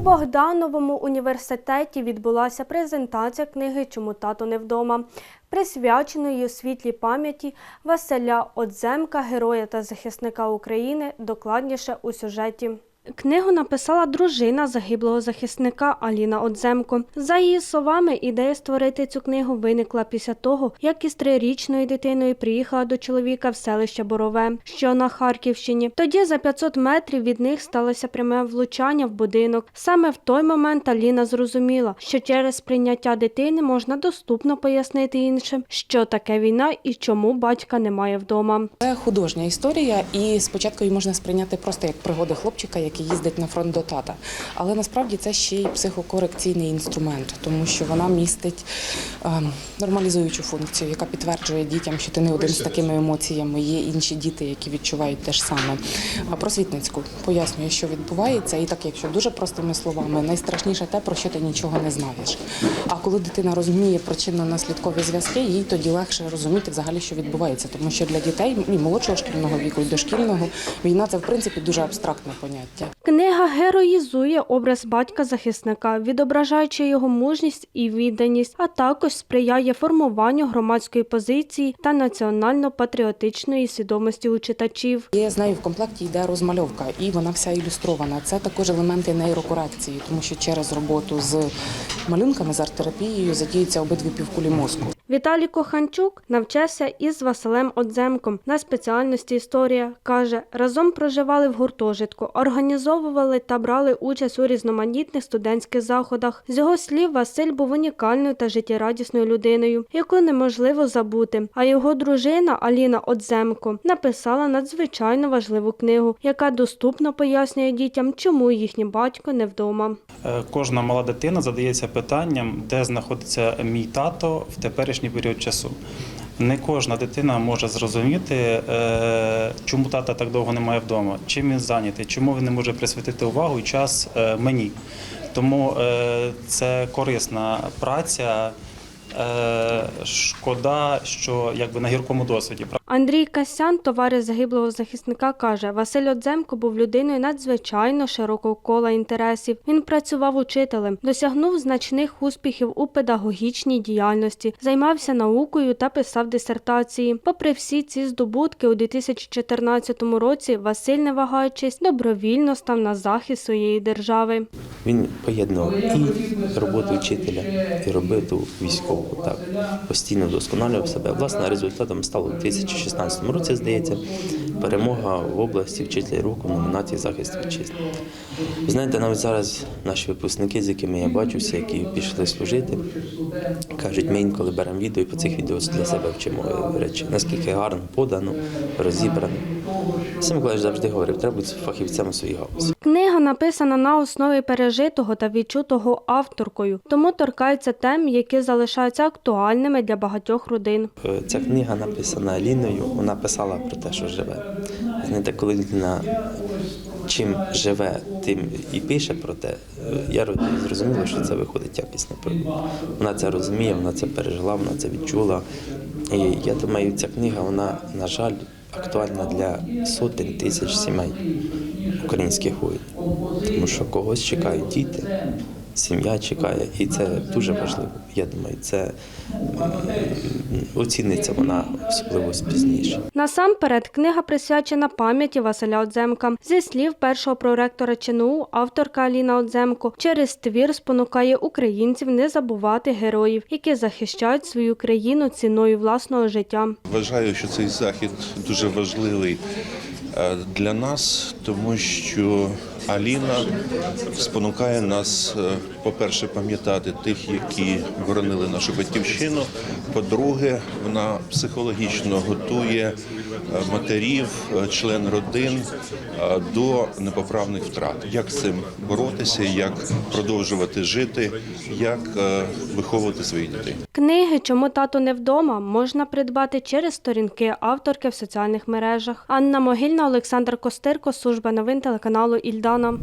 Богдановому університеті відбулася презентація книги Чому тато не вдома, присвяченої світлій пам'яті Василя Одземка, героя та захисника України, докладніше у сюжеті. Книгу написала дружина загиблого захисника Аліна Одземко. За її словами, ідея створити цю книгу виникла після того, як із трирічною дитиною приїхала до чоловіка в селище Борове, що на Харківщині. Тоді за 500 метрів від них сталося пряме влучання в будинок. Саме в той момент Аліна зрозуміла, що через прийняття дитини можна доступно пояснити іншим, що таке війна і чому батька немає вдома. Це художня історія, і спочатку її можна сприйняти просто як пригоди хлопчика, який їздить на фронт до тата. Але насправді це ще й психокорекційний інструмент, тому що вона містить ем, нормалізуючу функцію, яка підтверджує дітям, що ти не один з такими емоціями. Є інші діти, які відчувають те ж саме. А просвітницьку пояснює, що відбувається, і так, якщо дуже простими словами, найстрашніше те, про що ти нічого не знаєш. А коли дитина розуміє причинно-наслідкові зв'язки, їй тоді легше розуміти взагалі, що відбувається, тому що для дітей і молодшого шкільного віку, і дошкільного війна це в принципі дуже абстрактне поняття. Книга героїзує образ батька-захисника, відображаючи його мужність і відданість, а також сприяє формуванню громадської позиції та національно-патріотичної свідомості у читачів. Є з нею в комплекті йде розмальовка, і вона вся ілюстрована. Це також елементи нейрокорекції, тому що через роботу з малюнками з арт-терапією задіються обидві півкулі мозку. Віталій Коханчук навчався із Василем Одземком на спеціальності історія. Каже, разом проживали в гуртожитку, організовували та брали участь у різноманітних студентських заходах. З його слів, Василь був унікальною та життєрадісною людиною, яку неможливо забути. А його дружина Аліна Одземко написала надзвичайно важливу книгу, яка доступно пояснює дітям, чому їхній батько не вдома. Е, Кожна мала дитина задається питанням, де знаходиться мій тато в теперішній період часу. Не кожна дитина може зрозуміти, е, чому тата так довго немає вдома, чим він зайнятий, чому він не може присвятити увагу і час е, мені. Тому е, це корисна праця. Е, Шкода, що якби на гіркому досвіді. Андрій Касян, товариш загиблого захисника, каже, Василь Одземко був людиною надзвичайно широкого кола інтересів. Він працював учителем, досягнув значних успіхів у педагогічній діяльності, займався наукою та писав дисертації. Попри всі ці здобутки, у 2014 році Василь, не вагаючись, добровільно став на захист своєї держави. Він поєднував і роботу вчителя, і роботу військову. Так постійно вдосконалював себе. Власне, результатом стало у 2016 році, здається, перемога в області вчителя року в номінації захист вітчизни. Знаєте, навіть зараз наші випускники, з якими я бачуся, які пішли служити, кажуть, ми інколи беремо відео і по цих відео для себе вчимо речі, наскільки гарно подано, розібрано. Сам Миколаївич завжди говорив, треба бути фахівцем у своїй галузі. Книга написана на основі пережитого та відчутого авторкою, тому торкається тем, які залишаються актуальними для багатьох родин. Е, Ця книга написана Аліною, вона писала про те, що живе. Знаєте, коли людина чим живе, тим і пише про те, я роз- зрозуміла, що це виходить якісний продукт. Вона це розуміє, вона це пережила, вона це відчула. І я думаю, ця книга, вона, на жаль, актуальна для сотень тисяч сімей українських воїнів. Тому що когось чекають діти, сім'я чекає, і це дуже важливо. Я думаю, це м, оціниться вона особливо пізніше. Насамперед, книга присвячена пам'яті Василя Одземка. Зі слів першого проректора ЧНУ, авторка Аліна Одземко через твір спонукає українців не забувати героїв, які захищають свою країну ціною власного життя. Вважаю, що цей захід дуже важливий для нас, тому що Аліна спонукає нас, е, по-перше, пам'ятати тих, які боронили нашу батьківщину. По-друге, вона психологічно готує е, матерів, е, член родин е, до непоправних втрат. Як з цим боротися, як продовжувати жити, як е, виховувати своїх дітей. Книги Чому тато не вдома можна придбати через сторінки авторки в соціальних мережах. Анна Могильна, Олександр Костирко, служба новин телеканалу Ільдана.